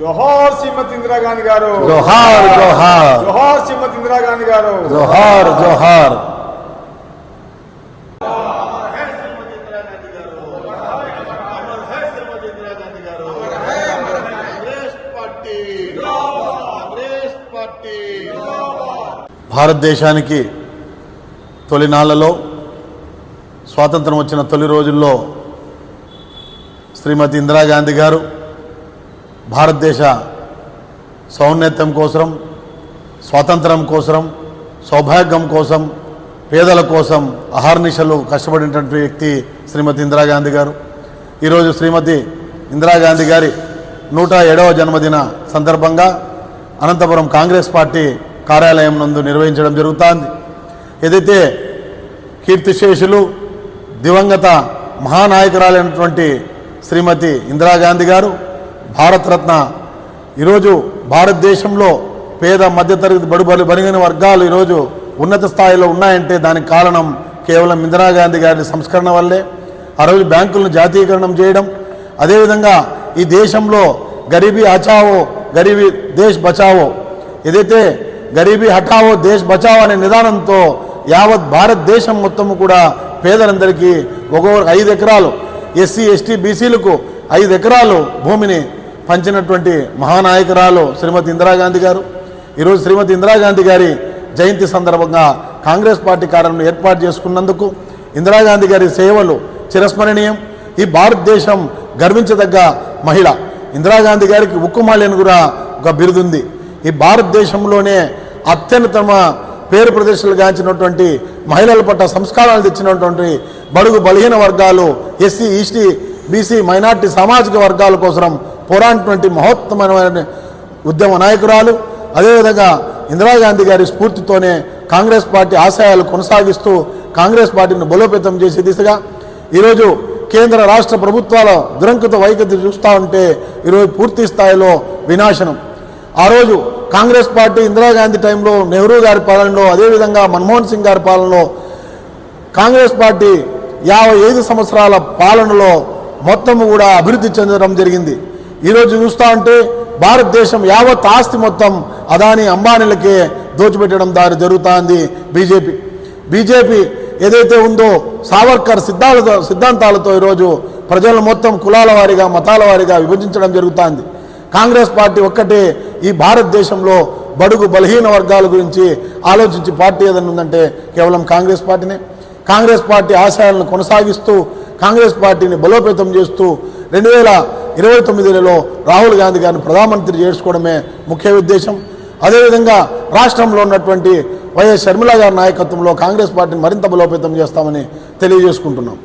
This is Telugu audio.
జోహార్ శ్రీమతి ఇందిరాగాంధీ గారు. జోహార్ జోహార్. జోహార్ శ్రీమతి ఇందిరాగాంధీ గారు. జోహార్ జోహార్. భారతదేశానికి తొలినాళ్ళలో స్వాతంత్రం వచ్చిన తొలి రోజుల్లో శ్రీమతి ఇందిరాగాంధీ గారు భారతదేశ సౌన్నత్యం కోసం స్వాతంత్రం కోసం సౌభాగ్యం కోసం పేదల కోసం అహర్నిశలు కష్టపడినటువంటి వ్యక్తి శ్రీమతి ఇందిరాగాంధీ గారు. ఈరోజు శ్రీమతి ఇందిరాగాంధీ గారి నూట ఏడవ జన్మదిన సందర్భంగా అనంతపురం కాంగ్రెస్ పార్టీ కార్యాలయం నందు నిర్వహించడం జరుగుతోంది. ఏదైతే కీర్తిశేషులు దివంగత మహానాయకురాలైనటువంటి శ్రీమతి ఇందిరాగాంధీ గారు భారతరత్న ఈరోజు భారతదేశంలో పేద మధ్యతరగతి బడుబలి బలిగిన వర్గాలు ఈరోజు ఉన్నత స్థాయిలో ఉన్నాయంటే దానికి కారణం కేవలం ఇందిరాగాంధీ గారి సంస్కరణ వల్లే. ఆ రోజు బ్యాంకులను జాతీయకరణం చేయడం అదేవిధంగా ఈ దేశంలో గరీబీ హచావో గరీబీ దేశ్ బచావో ఏదైతే గరీబీ హఠావో దేశ్ బచావో అనే నిదానంతో యావత్ భారతదేశం మొత్తం కూడా పేదలందరికీ ఒక ఐదు ఎకరాలు ఎస్సీ ఎస్టీ బీసీలకు ఐదు ఎకరాలు భూమిని పంచినటువంటి మహానాయకురాలు శ్రీమతి ఇందిరాగాంధీ గారు. ఈరోజు శ్రీమతి ఇందిరాగాంధీ గారి జయంతి సందర్భంగా కాంగ్రెస్ పార్టీ కార్యాలయం ఏర్పాటు చేసుకున్నందుకు ఇందిరాగాంధీ గారి సేవలు చిరస్మరణీయం. ఈ భారతదేశం గర్వించదగ్గ మహిళ. ఇందిరాగాంధీ గారికి ఉక్కుమాల్యను కూడా ఒక బిరుదుంది. ఈ భారతదేశంలోనే అత్యున్నతమ పేరు ప్రదర్శనలు గాంచినటువంటి మహిళల పట్ల సంస్కారాలు తెచ్చినటువంటి బడుగు బలహీన వర్గాలు ఎస్సీ ఈస్టీ బీసీ మైనార్టీ సామాజిక వర్గాల కోసం పోరాడినటువంటి మహోత్తమైన ఉద్యమ నాయకురాలు. అదేవిధంగా ఇందిరాగాంధీ గారి స్ఫూర్తితోనే కాంగ్రెస్ పార్టీ ఆశయాలు కొనసాగిస్తూ కాంగ్రెస్ పార్టీని బలోపేతం చేసే దిశగా ఈరోజు కేంద్ర రాష్ట్ర ప్రభుత్వాల దురంకృత వైఖరి చూస్తూ ఉంటే ఈరోజు పూర్తి స్థాయిలో వినాశనం. ఆ రోజు కాంగ్రెస్ పార్టీ ఇందిరాగాంధీ టైంలో నెహ్రూ గారి పాలనలో అదేవిధంగా మన్మోహన్ సింగ్ గారి పాలనలో కాంగ్రెస్ పార్టీ యాభై ఐదు సంవత్సరాల పాలనలో మొత్తం కూడా అభివృద్ధి చెందడం జరిగింది. ఈరోజు చూస్తూ ఉంటే భారతదేశం యావత్ ఆస్తి మొత్తం అదాని అంబానీలకే దోచిపెట్టడం దారి జరుగుతోంది బీజేపీ. బీజేపీ ఏదైతే ఉందో సావర్కర్ సిద్ధాలతో సిద్ధాంతాలతో ఈరోజు ప్రజలను మొత్తం కులాల వారిగా మతాల వారిగా విభజించడం జరుగుతోంది. కాంగ్రెస్ పార్టీ ఒక్కటే ఈ భారతదేశంలో బడుగు బలహీన వర్గాల గురించి ఆలోచించి పార్టీ ఏదైనా ఉందంటే కేవలం కాంగ్రెస్ పార్టీనే. కాంగ్రెస్ పార్టీ ఆశయాలను కొనసాగిస్తూ కాంగ్రెస్ పార్టీని బలోపేతం చేస్తూ రెండు వేల ఇరవై తొమ్మిదిలో రాహుల్ గాంధీ గారిని ప్రధానమంత్రి చేసుకోవడమే ముఖ్య ఉద్దేశం. అదేవిధంగా రాష్ట్రంలో ఉన్నటువంటి వైఎస్ షర్మిల గారి నాయకత్వంలో కాంగ్రెస్ పార్టీని మరింత బలోపేతం చేస్తామని తెలియజేసుకుంటున్నాం.